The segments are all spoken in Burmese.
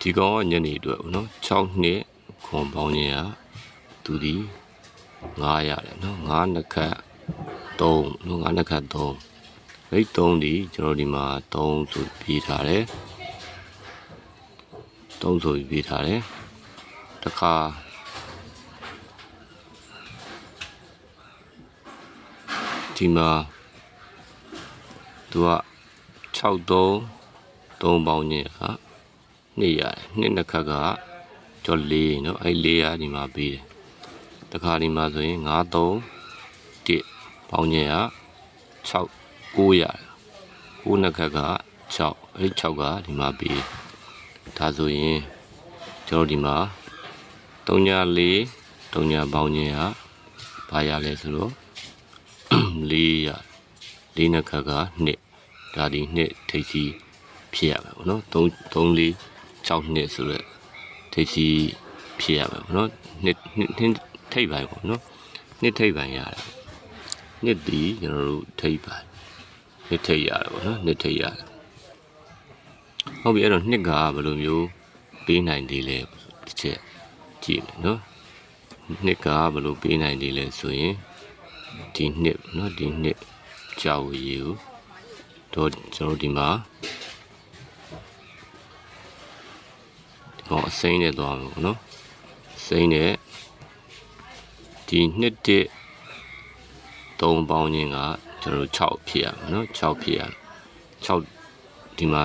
ဒီကောင်ကညနေအတွက်ပေါ့နော်6နှစ်ခွန်ပေါင်းခြင်းကသူဒီ9ရတယ်နော်9နှစ်ခတ်3နော်9နှစ်ခတ်3အဲ့3ဒီကျွန်တော်ဒီမှာ3ဆိုပြီးထားတယ်3ဆိုပြီးထားတယ်တခါဒီမှာသူက6 3 3ပေါင်းခြင်းဟာ နှစ်ရတယ်နှစ်နှစ်ခတ်ကကျော်၄เนาะအဲ့၄ရဒီမှာပြီးတယ်တခါဒီမှာဆိုရင်9 3 1ပေါင်းခြင်းက6 9ရတယ်9နှစ်ခတ်က6အဲ့6ကဒီမှာပြီးတယ်ဒါဆိုရင်ကျွန်တော်ဒီမှာ3ည4 3ညပေါင်းခြင်းကဘာရလဲဆိုတော့4ရ4နှစ်ခတ်က2ဒါဒီ2ထိပ်စီဖြစ်ရမယ်ပေါ့နော်3 3 4 6နှစ်ဆိုတော့ထိပ်စီဖြစ်ရမယ်ပေါ့နော်နှစ်နှစ်နှစ်ထိပ်ပိုင်းပေါ့နော်နှစ်ထိပ်ပိုင်းရတယ်နှစ်ဒီကျွန်တော်တို့ထိပ်ပိုင်းနှစ်ထိပ်ရတယ်ပေါ့နော်နှစ်ထိပ်ရတယ်ဟုတ်ပြီအဲ့တော့နှစ်ကဘယ်လိုမျိုးပေးနိုင်သေးလဲတစ်ချက်ကြည့်မယ်နော်နှစ်ကဘယ်လိုပေးနိုင်သေးလဲဆိုရင်ဒီနှစ်နော်ဒီနှစ်ကြောက်ရည်ကိုတော့ကျွန်တော်ဒီမှာ ဒီကောင်အစိမ့်နဲ့သွားမယ်ပေါ့နော်စိမ့်နဲ့ဒီနှစ်တစ်သုံးပေါင်းခြင်းကကျွန်တော်6ဖြစ်ရမယ်နော်6ဖြစ်ရ6ဒီမှာ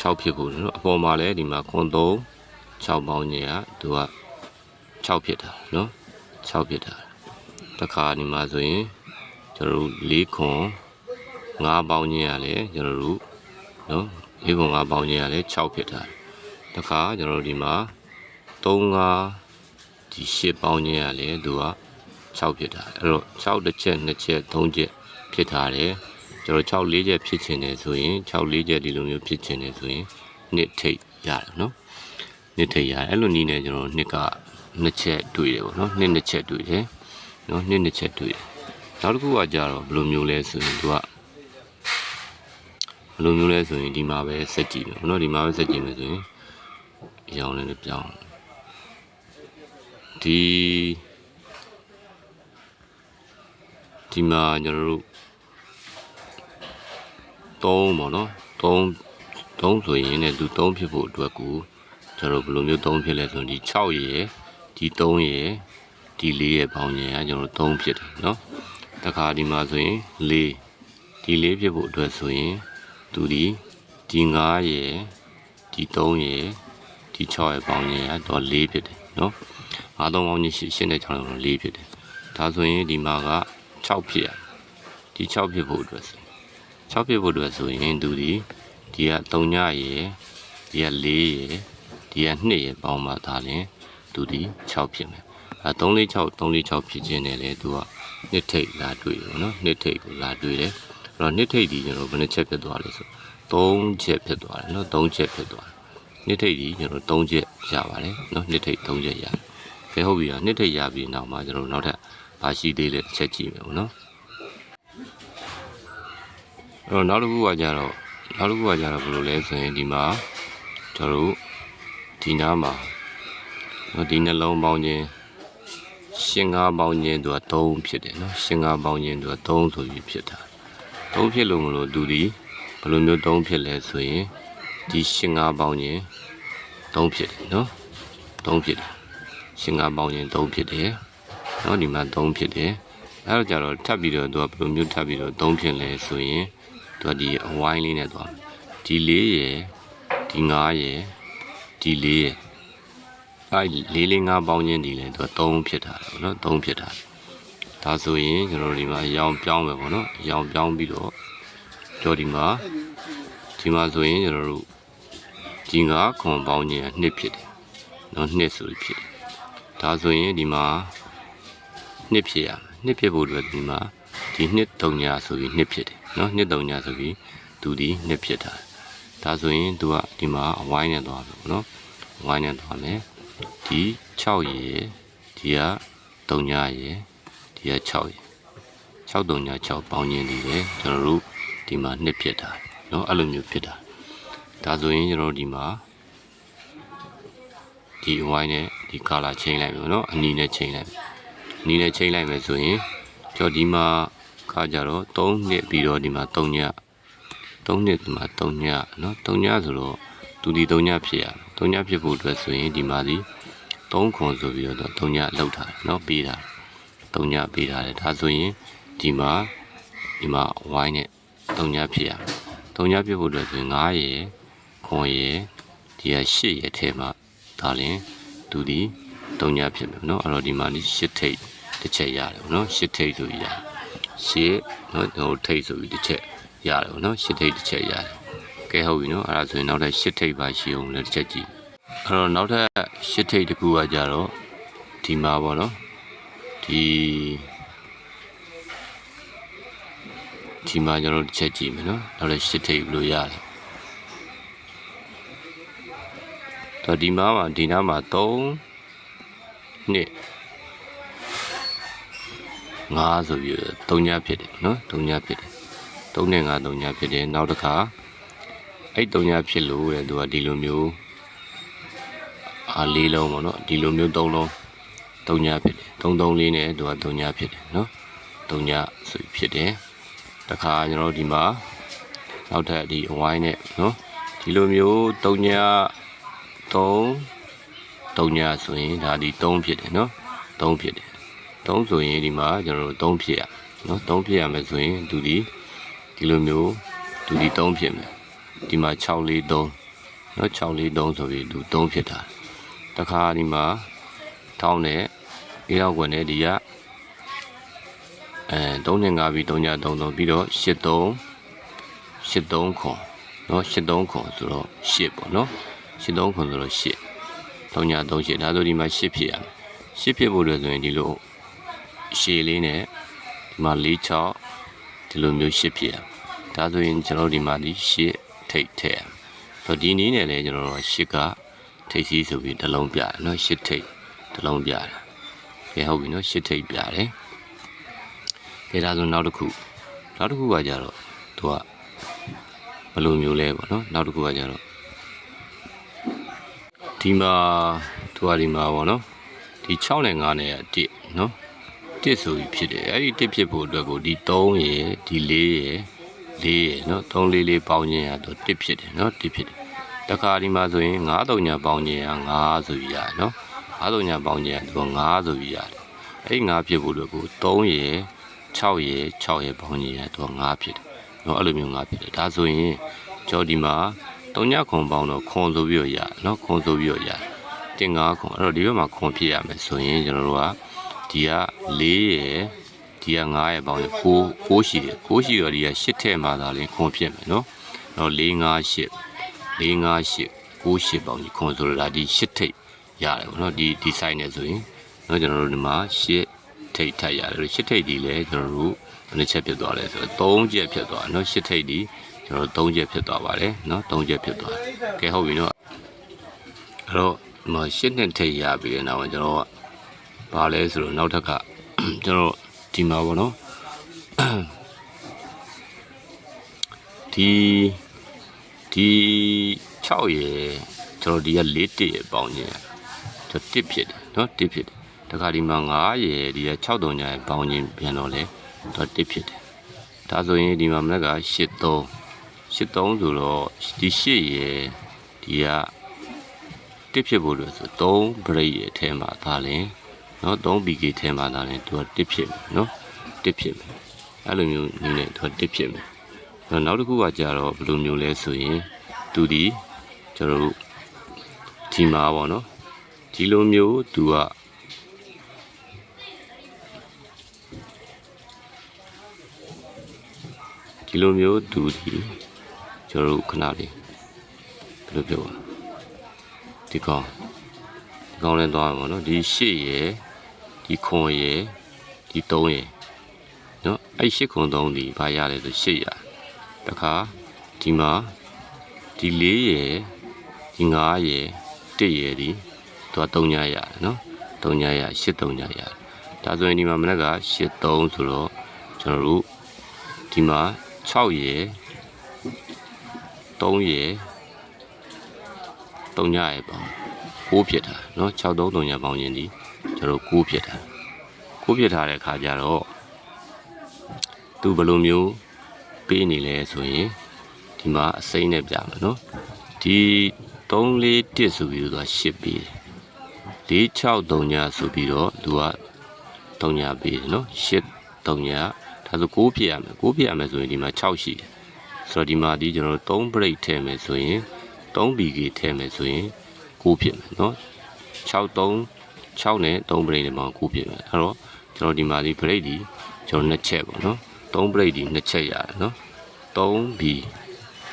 6ဖြစ်ဖို့နော်အပေါ်မှာလည်းဒီမှာခွန်3 6ပေါင်းခြင်းကသူက6ဖြစ်တာနော်6ဖြစ်တာတခါဒီမှာဆိုရင်ကျွန်တော်တို့၄ခွန်5ပေါင်းခြင်းရလဲကျွန်တော်တို့နော်၄ခွန်5ပေါင်းခြင်းရလဲ6ဖြစ်တာ တခါကျွန်တော်တို့ဒီမှာ3 5ဒီ10ပေါင်းခြင်းရလဲသူက6ဖြစ်တာအဲ့တော့6တစ်ချက်2ချက်3ချက်ဖြစ်ထားတယ်ကျွန်တော်6 4ချက်ဖြစ်ချင်တယ်ဆိုရင်6 4ချက်ဒီလိုမျိုးဖြစ်ချင်တယ်ဆိုရင်နှစ်ထိတ်ရတယ်နော်နှစ်ထိတ်ရတယ်အဲ့လိုနီးနေကျွန်တော်နှစ်ကနှစ်ချက်တွေ့တယ်ပေါ့နော်နှစ်နှစ်ချက်တွေ့တယ်နော်နှစ်နှစ်ချက်တွေ့တယ်နောက်တစ်ခုကကြတော့ဘယ်လိုမျိုးလဲဆိုရင်သူကဘယ်လိုမျိုးလဲဆိုရင်ဒီမှာပဲဆက်ကြည့်မယ်ပေါ့နော်ဒီမှာပဲဆက်ကြည့်မယ်ဆိုရင် အရောင်လေးတွေပြောင်းဒီဒီမှာကျွန်တော်တို့သုံးပေါ့နော်သုံးသုံးဆိုရင်လည်းသူသုံးဖြစ်ဖို့အတွက်ကိုကျွန်တော်ဘယ်လိုမျိုးသုံးဖြစ်လဲဆိုရင်ဒီ6ရယ်ဒီ3ရယ်ဒီ4ရယ်ပေါင်းရင်အကျွန်တော်သုံးဖြစ်တယ်နော်တခါဒီမှာဆိုရင်4ဒီ4ဖြစ်ဖို့အတွက်ဆိုရင်သူဒီဒီ9ရယ်ဒီ3ရယ် ဒီ6ရဲ့ပေါင်းရင်ကတော့4ဖြစ်တယ်နော်53ပေါင်းရင်8 8နဲ့6တော့4ဖြစ်တယ်ဒါဆိုရင်ဒီမှာက6ဖြစ်ရဒီ6ဖြစ်ဖို့အတွက်ဆို6ဖြစ်ဖို့အတွက်ဆိုရင်သူဒီဒီက3ညရဲ့ဒီက4ရဲ့ဒီက2ရဲ့ပေါင်းပါဒါရင်သူဒီ6ဖြစ်မယ်အဲ346 346ဖြစ်ခြင်းနဲ့လေသူကနှစ်ထိပ်လာတွေ့ရောနော်နှစ်ထိပ်ကိုလာတွေ့တယ်အဲ့တော့နှစ်ထိပ်ဒီကျွန်တော်ဘယ်နှချက်ဖြစ်သွားလဲဆို3ချက်ဖြစ်သွားတယ်နော်3ချက်ဖြစ်သွားတယ် နှစ်ထိတ်ဒီကျွန်တော်3ချက်ရပါတယ်နော်နှစ်ထိတ်3ချက်ရတယ်ကဲဟုတ်ပြီလားနှစ်ထိတ်ရပြီးနောက်မှာကျွန်တော်နောက်ထပ်ဘာရှိသေးလဲတစ်ချက်ကြည့်မယ်ပေါ့နော်အဲ့တော့နောက်တစ်ခုကကြတော့နောက်တစ်ခုကကြတော့ဘယ်လိုလဲဆိုရင်ဒီမှာကျွန်တော်တို့ဒီနားမှာနော်ဒီနှလုံးပေါင်းခြင်းရှင်ငါးပေါင်းခြင်းသူက3ဖြစ်တယ်နော်ရှင်ငါးပေါင်းခြင်းသူက3ဆိုပြီးဖြစ်တာ3ဖြစ်လို့မလို့သူဒီဘယ်လိုမျိုး3ဖြစ်လဲဆိုရင် ဒီရှင်ငါးပေါင်းခြင်း3ဖြစ်တယ်နော်3ဖြစ်တယ်ရှင်ငါးပေါင်းခြင်း3ဖြစ်တယ်နော်ဒီမှာ3ဖြစ်တယ်အဲ့တော့ကြတော့ထပ်ပြီးတော့သူကဘယ်လိုမျိုးထပ်ပြီးတော့3ဖြစ်လဲဆိုရင်သူကဒီအဝိုင်းလေးနဲ့သွားဒီ4ရယ်ဒီ9ရယ်ဒီ4ရယ်အဲလေးလေးငါးပေါင်းချင်းဒီလဲသူက3ဖြစ်တာတယ်ဗောနော်3ဖြစ်တာဒါဆိုရင်ကျွန်တော်တို့ဒီမှာအရောင်ပြောင်းမယ်ဗောနော်အရောင်ပြောင်းပြီးတော့ကြောဒီမှာဒီမှာဆိုရင်ကျွန်တော်တို့ ဒီကခွန်ပေါင်းကြီးကနှစ်ဖြစ်တယ်နော်နှစ်ဆိုဖြစ်တယ်ဒါဆိုရင်ဒီမှာနှစ်ဖြစ်ရမယ်နှစ်ဖြစ်ဖို့အတွက်ဒီမှာဒီနှစ်တုံညာဆိုပြီးနှစ်ဖြစ်တယ်နော်နှစ်တုံညာဆိုပြီးသူဒီနှစ်ဖြစ်တာဒါဆိုရင်သူကဒီမှာအဝိုင်းနဲ့သွားပြီနော်အဝိုင်းနဲ့သွားမယ်ဒီ6ရေဒီကတုံညာရေဒီက6ရေ6တုံညာ6ပေါင်းရင်းဒီလေကျွန်တော်တို့ဒီမှာနှစ်ဖြစ်တာနော်အဲ့လိုမျိုးဖြစ်တာ ဒါဆိုရင်ကျွန်တော်တို့ဒီမှာဒီအဝိုင်းနဲ့ဒီကာလာချိန်လိုက်မယ်နော်အနီနဲ့ချိန်လိုက်မယ်အနီနဲ့ချိန်လိုက်မယ်ဆိုရင်ကျော်ဒီမှာခါကြတော့3နှစ်ပြီးတော့ဒီမှာ3ည3နှစ်ဒီမှာ3ညနော်3ညဆိုတော့သူဒီ3ညဖြစ်ရ3ညဖြစ်ဖို့အတွက်ဆိုရင်ဒီမှာဒီ3ခွန်ဆိုပြီးတော့3ညလောက်ထားတယ်နော်ပေးတာ3ညပေးထားတယ်ဒါဆိုရင်ဒီမှာဒီမှာဝိုင်းနဲ့3ညဖြစ်ရ3ညဖြစ်ဖို့အတွက်ဆိုရင်9ရယ် ခွန်ရယ်ဒီက8ရယ်ထဲမှာဒါလင်သူဒီ3ညဖြစ်မယ်နော်အဲ့တော့ဒီမှာဒီ8ထိပ်တစ်ချက်ရတယ်ပေါ့နော်8ထိပ်ဆိုပြီးရတယ်ရှစ်နော်ဟိုထိပ်ဆိုပြီးတစ်ချက်ရတယ်ပေါ့နော်ရှစ်ထိပ်တစ်ချက်ရတယ်ကဲဟုတ်ပြီနော်အဲ့ဒါဆိုရင်နောက်ထပ်ရှစ်ထိပ်ပါရှိအောင်လည်းတစ်ချက်ကြည့်အဲ့တော့နောက်ထပ်ရှစ်ထိပ်တစ်ခုကကြတော့ဒီမှာပေါ့နော်ဒီဒီမှာကျွန်တော်တို့တစ်ချက်ကြည့်မယ်နော်နောက်ထပ်ရှစ်ထိပ်ဘယ်လိုရလဲ တော့ဒီမှာမှာဒီနားမှာ3နှစ်5ဆိုပြီး3ညဖြစ်တယ်နော်3ညဖြစ်တယ်3နဲ့5 3ညဖြစ်တယ်နောက်တစ်ခါအဲ့3ညဖြစ်လို့တဲ့သူကဒီလိုမျိုးအာလေးလုံးပေါ့နော်ဒီလိုမျိုး3လုံး3ညဖြစ်တယ်3 3လေးနဲ့သူက3ညဖြစ်တယ်နော်3ညဆိုပြီးဖြစ်တယ်တခါကျွန်တော်တို့ဒီမှာနောက်ထပ်ဒီအဝိုင်းနဲ့နော်ဒီလိုမျိုး3ည 3 3ညဆိုရင်ဒါဒီ3ဖြစ်တယ်နော်3ဖြစ်တယ်3ဆိုရင်ဒီမှာကျွန်တော်တို့3ဖြစ်ရနော်3ဖြစ်ရမယ်ဆိုရင်သူဒီဒီလိုမျိုးသူဒီ3ဖြစ်မယ်ဒီမှာ6လေး3နော်6လေး3ဆိုပြီးသူ3ဖြစ်တာတခါဒီမှာထောင်းနဲ့အေးတော့ကွယ်နဲ့ဒီကအဲ3နဲ့5ပြီး3ည3 3ပြီးတော့8 3 8 3ခွန်နော်8 3ခွန်ဆိုတော့8ပေါ့နော် 8 3ခွန်ဆိုတော့8 3ည3 8ဒါဆိုဒီမှာ8ဖြစ်ရမယ်8ဖြစ်ဖို့လို့ဆိုရင်ဒီလိုရှည်လေးနဲ့ဒီမှာ4 6ဒီလိုမျိုး8ဖြစ်ရဒါဆိုရင်ကျွန်တော်ဒီမှာဒီ8ထိတ်ထည့်ရဆိုဒီနည်းနဲ့လည်းကျွန်တော်တို့8ကထိတ်စီးဆိုပြီးတစ်လုံးပြတယ်เนาะ8ထိတ်တစ်လုံးပြတယ်ကဲဟုတ်ပြီเนาะ8ထိတ်ပြတယ်ကဲဒါဆိုနောက်တစ်ခုနောက်တစ်ခုကကြတော့သူကဘယ်လိုမျိုးလဲပေါ့เนาะနောက်တစ်ခုကကြတော့ ဒီမှာသူကဒီမှာပေါ့နော်ဒီ6နဲ့9နဲ့တစ်နော်တစ်ဆိုပြီးဖြစ်တယ်အဲ့ဒီတစ်ဖြစ်ဖို့အတွက်ကိုဒီ3ရယ်ဒီ4ရယ်4ရယ်နော်3 4 4ပေါင်းခြင်းရတော့တစ်ဖြစ်တယ်နော်တစ်ဖြစ်တယ်တခါဒီမှာဆိုရင်9 3ညာပေါင်းခြင်းရ9ဆိုပြီးရတယ်နော်9 3ညာပေါင်းခြင်းရတော့9ဆိုပြီးရတယ်အဲ့9ဖြစ်ဖို့အတွက်ကို3ရယ်6ရယ်6ရယ်ပေါင်းခြင်းရတော့9ဖြစ်တယ်နော်အဲ့လိုမျိုး9ဖြစ်တယ်ဒါဆိုရင်ကျော်ဒီမှာ တုံညခွန်ပေါင်းတော့ခွန်ဆိုပြီးတော့ရနော်ခွန်ဆိုပြီးတော့ရတင်ကားခွန်အဲ့တော့ဒီဘက်မှာခွန်ဖြစ်ရမယ်ဆိုရင်ကျွန်တော်တို့ကဒီက၄ရယ်ဒီက9ရဲ့ပေါင်းရယ်6 6ရှိတယ်6ရှိတော့ဒီက8ထဲမှာသာလင်းခွန်ဖြစ်မယ်နော်အဲ့တော့4 5 8 4 5 8 6 8ပေါင်းဒီခွန်ဆိုတော့ဒါဒီ8ထိပ်ရတယ်ဗောနော်ဒီဒီဆိုင်နေဆိုရင်နော်ကျွန်တော်တို့ဒီမှာ8ထိပ်ထပ်ရတယ်8ထိပ်ဒီလဲကျွန်တော်တို့ဘယ်နှချက်ဖြစ်သွားလဲဆိုတော့3ချက်ဖြစ်သွားနော်8ထိပ်ဒီ ကျွန်တော်တို့၃ချက်ဖြစ်သွားပါတယ်နော်၃ချက်ဖြစ်သွားကဲဟုတ်ပြီနော်အဲ့တော့မရှစ်နှစ်ထိရပြီးတဲ့နောက်ကျွန်တော်ကဘာလဲဆိုတော့နောက်ထပ်ကကျွန်တော်ဒီမှာပေါ့နော်ဒီဒီ6ရေကျွန်တော်ဒီက4တရေပေါင်းခြင်းကျွန်တော်1ဖြစ်တယ်နော်1ဖြစ်တယ်တခါဒီမှာ9ရေဒီက6တုံညာပေါင်းခြင်းပြန်တော့လဲကျွန်တော်1ဖြစ်တယ်ဒါဆိုရင်ဒီမှာမနက်က8 3 8 3ဆိုတော့ဒီ8ရယ်ဒီကတစ်ဖြစ်ဖို့လို့ဆို3 break ရဲ့အထဲမှာဒါလင်းเนาะ3 BK ထဲမှာဒါလည်းသူကတစ်ဖြစ်မယ်เนาะတစ်ဖြစ်မယ်အဲ့လိုမျိုးနည်းနဲ့သူကတစ်ဖြစ်မယ်နောက်တစ်ခုကကြတော့ဘယ်လိုမျိုးလဲဆိုရင်သူဒီကျွန်တော်တို့ဒီမှာပေါ့နော်ဒီလိုမျိုးသူကဒီလိုမျိုးသူဒီ ကျွန်တော်တို့ခဏလေးဘယ်လိုပြောလဲဒီကောင်ဒီကောင်လည်းသွားမှာပေါ့နော်ဒီရှစ်ရယ်ဒီခွန်ရယ်ဒီ3ရယ်နော်အဲ့ရှစ်ခွန်3ဒီဘာရလဲဆိုရှစ်ရတခါဒီမှာဒီ4ရယ်ဒီ5ရယ်1ရယ်ဒီသူက3ညရတယ်နော်3ညရ8 3ညရတယ်ဒါဆိုရင်ဒီမှာမနက်က8 3ဆိုတော့ကျွန်တော်တို့ဒီမှာ6ရယ် 3ရယ်3ညရယ်ပေါ့ 6ဖြစ်တာเนาะ6339ညာပေါင်းခြင်းဒီကျွန်တော်6ဖြစ်တာ6ဖြစ်ထားတဲ့အခါကျတော့သူဘယ်လိုမျိုးပေးနေလဲဆိုရင်ဒီမှာအစိမ့်နဲ့ပြမယ်เนาะဒီ3 4 1ဆိုပြီးတော့8ပေးတယ်4 6 3ညာဆိုပြီးတော့သူက3ညာပေးတယ်เนาะ8 3ညာဒါဆို6ဖြစ်ရမယ်6ဖြစ်ရမယ်ဆိုရင်ဒီမှာ6ရှိတယ် ဆိုတော့ဒီမှာဒီကျွန်တော်တို့3 break ထည့်မယ်ဆိုရင်3 BK ထည့်မယ်ဆိုရင်6ဖြစ်မယ်เนาะ6 3 6နဲ့3 break နဲ့မှ9ဖြစ်မယ်အဲ့တော့ကျွန်တော်ဒီမှာဒီ break ဒီကျွန်တော်နှစ်ချက်ပေါ့နော်3 break ဒီနှစ်ချက်ရတယ်နော်3 B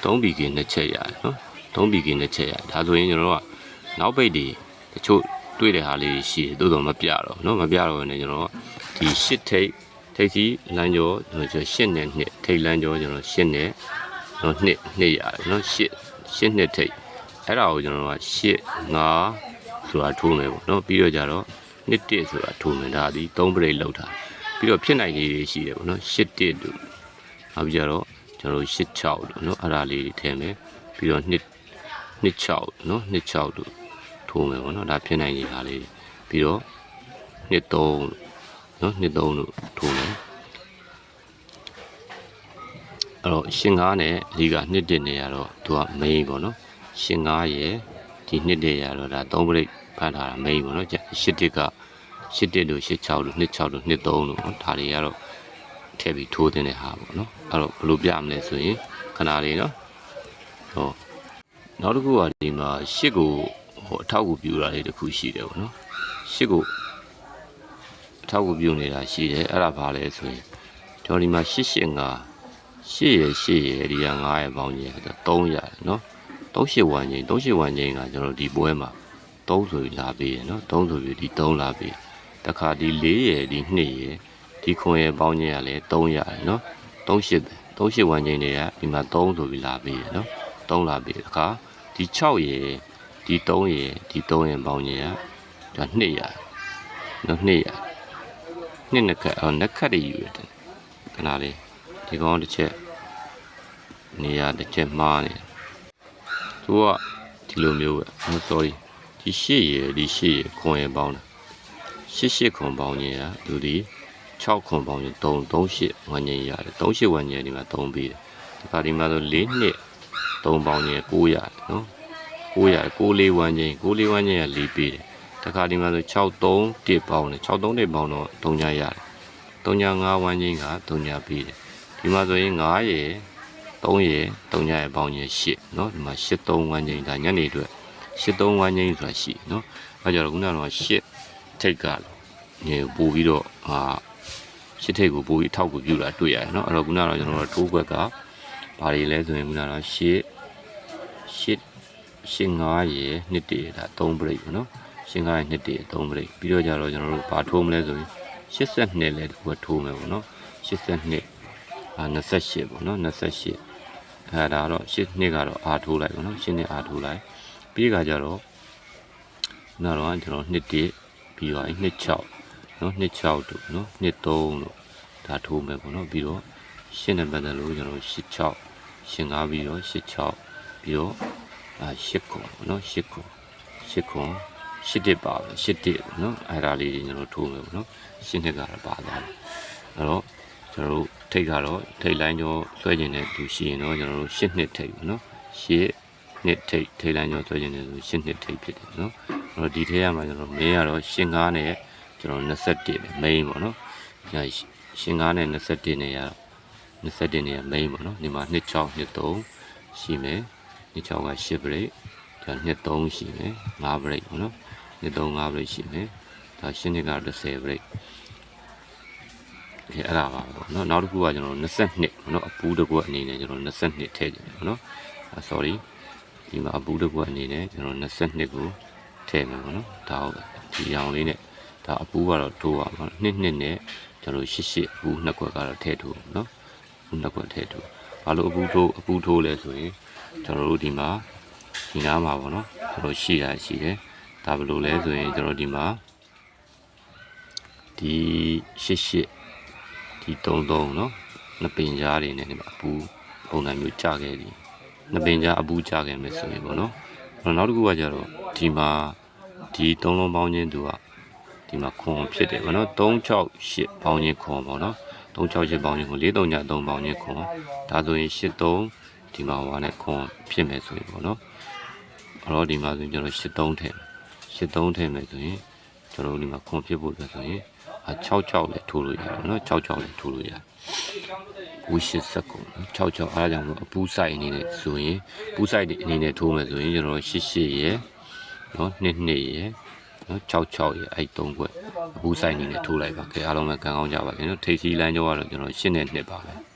3 BK နှစ်ချက်ရတယ်နော်3 BK နှစ်ချက်ရတယ်ဒါဆိုရင်ကျွန်တော်တို့ကနောက်ပိတ်ဒီတချို့တွေ့တဲ့ဟာလေးရှိတယ်သို့တော့မပြတော့နော်မပြတော့လည်းကျွန်တော်ဒီ8ထိပ်ထိပ်စီလမ်းကျော်ကျွန်တော်8နဲ့2ထိပ်လမ်းကျော်ကျွန်တော်8နဲ့ တော့2 2ရတယ်နော်8 8နှစ်ထိပ်အဲ့ဒါကိုကျွန်တော်က8 5ဆိုတာထိုးမယ်ပေါ့နော်ပြီးတော့ကြတော့နှစ်တစ်ဆိုတာထိုးမယ်ဒါဒီ3ပရိတ်လောက်တာပြီးတော့ဖြစ်နိုင်လေးတွေရှိတယ်ပေါ့နော်8တစ်တို့နောက်ပြီးကြတော့ကျွန်တော်တို့8 6တို့နော်အဲ့ဒါလေးတွေထည့်မယ်ပြီးတော့နှစ်နှစ်6နော်နှစ်6တို့ထိုးမယ်ပေါ့နော်ဒါဖြစ်နိုင်နေတာလေးပြီးတော့နှစ်3နော်နှစ်3တို့ထိုးမယ် အဲ့တော့ရှင်ကားနဲ့အဓိကနှစ်တစ်နေရတော့သူက main ပေါ့နော်ရှင်ကားရဲ့ဒီနှစ်တစ်ရတော့ဒါ3ပရိတ်ဖတ်ထားတာ main ပေါ့နော်ရှစ်တစ်ကရှစ်တစ်တို့ရှစ်6တို့နှစ်6တို့နှစ်3တို့နော်ဒါတွေကတော့ထည့်ပြီးထိုးတဲ့ဟာပေါ့နော်အဲ့တော့ဘယ်လိုပြမလဲဆိုရင်ခဏလေးနော်ဟောနောက်တစ်ခုကဒီမှာရှစ်ကိုဟိုအထောက်အကူပြုတာလေးတစ်ခုရှိတယ်ပေါ့နော်ရှစ်ကိုအထောက်အကူပြုနေတာရှိတယ်အဲ့ဒါဘာလဲဆိုရင်ကျွန်တော်ဒီမှာရှစ်ရှစ်5 ရှစ်ရယ်ရှစ်ရယ်ဒီက9ရယ်ပေါင်းကြီးဆိုတော့3ရတယ်နော်38ဝန်းချင်း38ဝန်းချင်းကကျွန်တော်ဒီပွဲမှာ3ဆိုပြီးလာပေးရနော်3ဆိုပြီးဒီ3လာပေးတခါဒီ4ရယ်ဒီ2ရယ်ဒီခွန်ရယ်ပေါင်းချင်းကလည်း3ရတယ်နော်38 38ဝန်းချင်းတွေကဒီမှာ3ဆိုပြီးလာပေးရနော်3လာပေးတခါဒီ6ရယ်ဒီ3ရယ်ဒီ3ရယ်ပေါင်းချင်းကဒါ2ရတယ်နော်2ရတယ်နှစ်နှစ်ခက်အော်နှစ်ခက်တွေယူရတယ်ခဏလေး ဒီကောင်တစ်ချက်နေရာတစ်ချက်မှားနေတယ်သူကဒီလိုမျိုးပဲ I'm sorry ဒီရှေ့ရယ်ဒီရှေ့ရယ်ခွန်ရယ်ပေါင်းတာရှစ်ရှစ်ခွန်ပေါင်းကြီးอ่ะသူဒီ6ခွန်ပေါင်းကြီး3 38ဝန်းကြီးရတယ်38ဝန်းကြီးဒီမှာ3ပေးတယ်ဒီခါဒီမှာဆို4နှစ်3ပေါင်းကြီး9ရတယ်နော်900 94ဝန်းကြီး94ဝန်းကြီးက4ပေးတယ်တခါဒီမှာဆို63တစ်ပေါင်းတယ်63တစ်ပေါင်းတော့3ညရတယ်35ဝန်းကြီးက3ညပေးတယ် ဒီမှာဆိုရင်9ရယ်3ရယ်3ညရယ်ပေါင်းကြီး8เนาะဒီမှာ83ဝန်းကြီးဒါညနေအတွက်83ဝန်းကြီးဆိုတာရှိเนาะအဲကြတော့ခုနကတော့8ထိတ်ကညပို့ပြီးတော့ဟာရှစ်ထိတ်ကိုပို့ပြီးထောက်ကိုပြူတာတွေ့ရတယ်เนาะအဲ့တော့ခုနကတော့ကျွန်တော်တို့ထိုးခွက်ကဘာတွေလဲဆိုရင်ခုနကတော့ရှစ်ရှစ်ရှစ်9ရယ်နှစ်တည်းဒါ3 break ပေါ့နော်ရှစ်9ရယ်နှစ်တည်း3 break ပြီးတော့ကြတော့ကျွန်တော်တို့ဘာထိုးမလဲဆိုရင်82လဲတခုကထိုးမယ်ပေါ့နော်82အာ 28ပေါ့နော်28အဲဒါတော့8နှစ်ကတော့အာထိုးလိုက်ပေါ့နော်8နှစ်အာထိုးလိုက်ပြီးကြကြတော့နောက်တော့ကျွန်တော်နှစ်တည်းပြီးတော့နှစ်6နော်နှစ်6တို့နော်နှစ်3တို့ဒါထိုးမယ်ပေါ့နော်ပြီးတော့ရှင်းတဲ့ပတ်သက်လို့ကျွန်တော်86ရှင်းကားပြီးတော့86ပြီးတော့အာ8ခုပေါ့နော်8ခု8ခု8တစ်ပါပဲ8တစ်ပေါ့နော်အဲ့ဒါလေးကျွန်တော်ထိုးမယ်ပေါ့နော်ရှင်းနှစ်ကတော့ပါသွားတယ်အဲ့တော့ကျွန်တော်တို့ ထိတ်ကတော့ထိတ်လိုင်းကျော်ဆွဲကျင်တဲ့သူရှိရင်တော့ကျွန်တော်တို့8နှစ်ထိတ်ပေါ့နော်8နှစ်ထိတ်ထိတ်လိုင်းကျော်ဆွဲကျင်တဲ့သူ8နှစ်ထိတ်ဖြစ်တယ်နော်အဲ့တော့ဒီထဲရမှာကျွန်တော်မင်းကတော့ရှင်းကားနဲ့ကျွန်တော်21နဲ့ main ပေါ့နော်ညာရှင်းကားနဲ့21နဲ့ရ21နဲ့ main ပေါ့နော်ဒီမှာ26 23ရှိမယ်26က10 break ဒါ23ရှိမယ်5 break ပေါ့နော်23 5 break ရှိမယ်ဒါရှင်းနှစ်က10 break ဒီအဲ့ဒါပါပေါ့နော်နောက်တစ်ခုကကျွန်တော်22ပေါ့နော်အပူးတစ်ခုအနေနဲ့ကျွန်တော်22ထည့်ကြတယ်ပေါ့နော် sorry ဒီမှာအပူးတစ်ခုအနေနဲ့ကျွန်တော်22ကိုထည့်မယ်ပေါ့နော်ဒါဟုတ်ဒီအောင်လေးနဲ့ဒါအပူးကတော့ထိုးရမှာနှစ်နှစ်နဲ့ကျွန်တော်88အပူးနှစ်ခွက်ကတော့ထည့်ထိုးနော်နှစ်ခွက်ထည့်ထိုးဘာလို့အပူးထိုးအပူးထိုးလဲဆိုရင်ကျွန်တော်တို့ဒီမှာဒီနားမှာပေါ့နော်ကျွန်တော်ရှိတာရှိတယ်ဒါဘယ်လိုလဲဆိုရင်ကျွန်တော်ဒီမှာဒီ88 ဒီ33เนาะနှစ်ပင်ကြားတွေနဲ့ဒီမှာအပူပုံစံမျိုးကြခဲ့ပြီနှစ်ပင်ကြားအပူကြခဲ့မယ်ဆိုရင်ပေါ့နော်အဲ့တော့နောက်တစ်ခုကကြတော့ဒီမှာ ဒီသုံးလုံးပေါင်းချင်းသူကဒီမှာခွန်ဖြစ်တယ်ဗောနော်368ပေါင်းချင်းခွန်ဗောနော်368ပေါင်းချင်းခွန်433ပေါင်းချင်းခွန်ဒါဆိုရင်83ဒီမှာဟိုနဲ့ခွန်ဖြစ်မယ်ဆိုရင်ဗောနော်အဲ့တော့ဒီမှာဆိုရင်ကျွန်တော်83ထည့်83ထည့်မယ်ဆိုရင်ကျွန်တော်ဒီမှာခွန်ဖြစ်ဖို့အတွက်ဆိုရင်အ 66လည်းထိုးလို့ရတယ်နော်66လည်းထိုးလို့ရတယ်ဝီရှစ်စက်ကုန်66အားကြောင့်မို့အပူဆိုင်အနေနဲ့ဆိုရင်ပူဆိုင်အနေနဲ့ထိုးမယ်ဆိုရင်ကျွန်တော်88ရဲ့နော်2 2ရဲ့နော်66ရဲ့အဲ့3ခွက်အပူဆိုင်အနေနဲ့ထိုးလိုက်ပါခဲအားလုံးပဲကံကောင်းကြပါစေနော်ထိပ်စီလမ်းကြောကတော့ကျွန်တော်8နဲ့2ပါပဲ